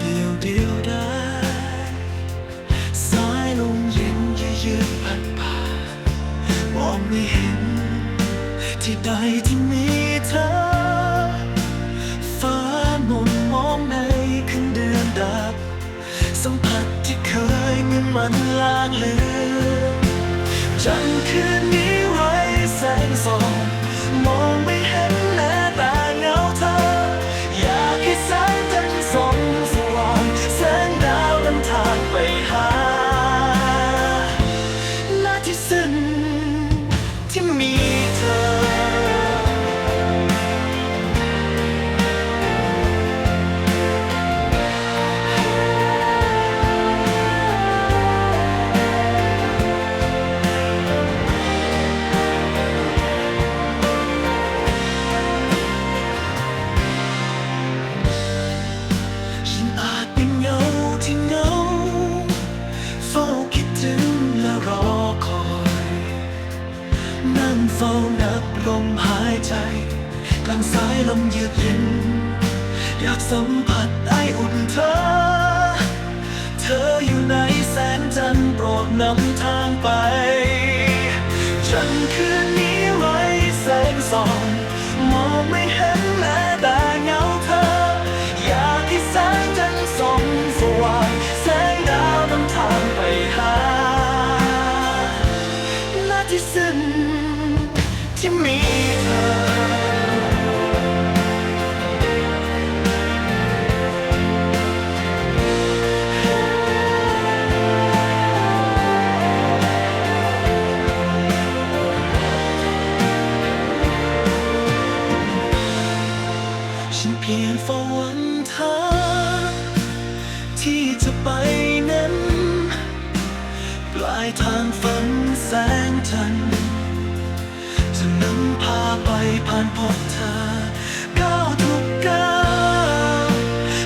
เดียวเดียวได้สายลมเย็นเยือกพัดผ่ามองไม่เห็น ที่ใดที่มีเธอ ฟ้ามนมองในคืนเดือนดับ สัมผัสที่เคยเมื่อมันลางเลือนจันคืนนี้ ใจ กลางสายลมเยือกเย็น อยากสัมผัสไออุ่นเธอ เธออยู่ในแสงจันทร์โปรดนำทางไป ที่จะไปนั้น ปลายทางฝันแสงจันทร์จะนำพาไปผ่านพบเธอก้าวทุกก้าว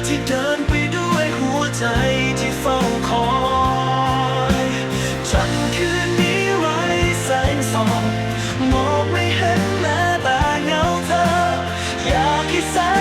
ที่เดินไปด้วยหัวใจที่เฝ้าคอยฉันคืนนี้ไร้แสงส่องมองไม่เห็นแม้แต่เงาเธอ อยากให้แสง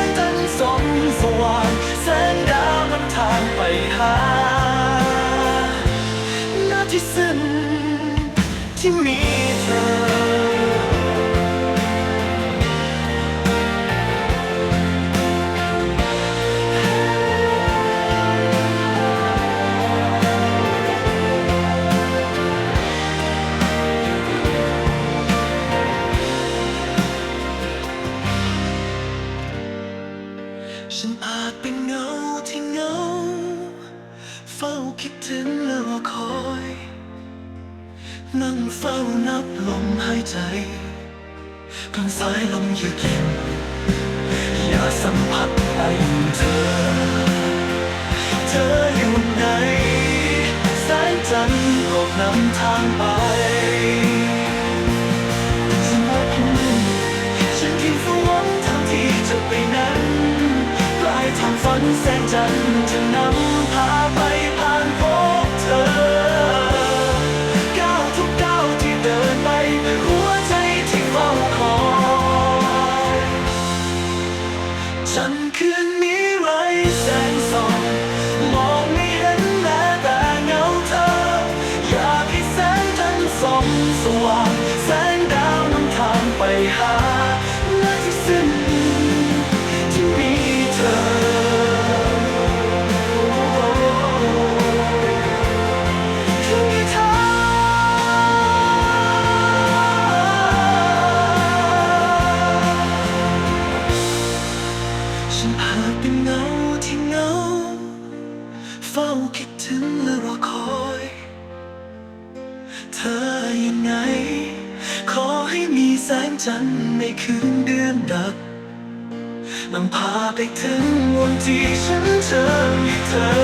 คิดถึงและรอคอย นั่งเฝ้านับลมหายใจกลางสายลมเยือกเย็นอยาสัมผัสไอเธอ เธออยู่ไหนแสงจันทร์โปรดนำทางไปฉันคุณฉันเพียงฝันทางที่จะไปนั้นปลายทางฝันแสงจันทร์ ส่องสว่างแสงดาวนำทางไปหาหน้าที่สิ้นที่มีเธอ ที่มีเธอ ฉันอาจเป็นเงาที่เหงาเฝ้าคิดถึงและรอคอย เธอ จันทร์ในคืนเดือนดับนำพาไปถึงวันที่ฉันเจอเธอ